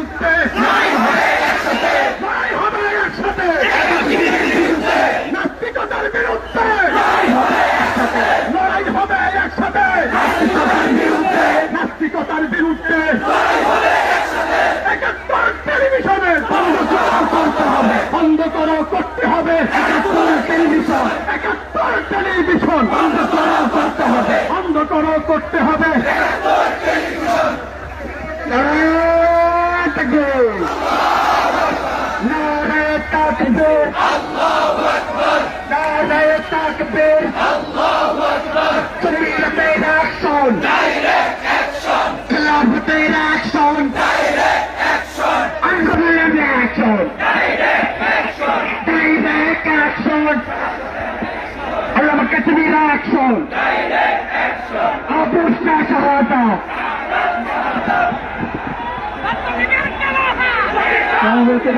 বিরুদ্ধে হবে একসাথে। নাস্তিকতার বিরুদ্ধে লড়াই হবে একসাথে। নাস্তিকতার বিরুদ্ধে টেলিভিশনে বন্ধ করো, করতে হবে। টেলিভিশন একাত্তর টেলিভিশন বন্ধ করো, করতে হবে। বন্ধ করো করতে নারায়ণ তাকবীর। নারায়ণ তাকবীর। Creative action. Collaborative action. Uncollaborative action. Direct action. Direct action Allah makatibir action. Direct Abus na shahada. Ang bukid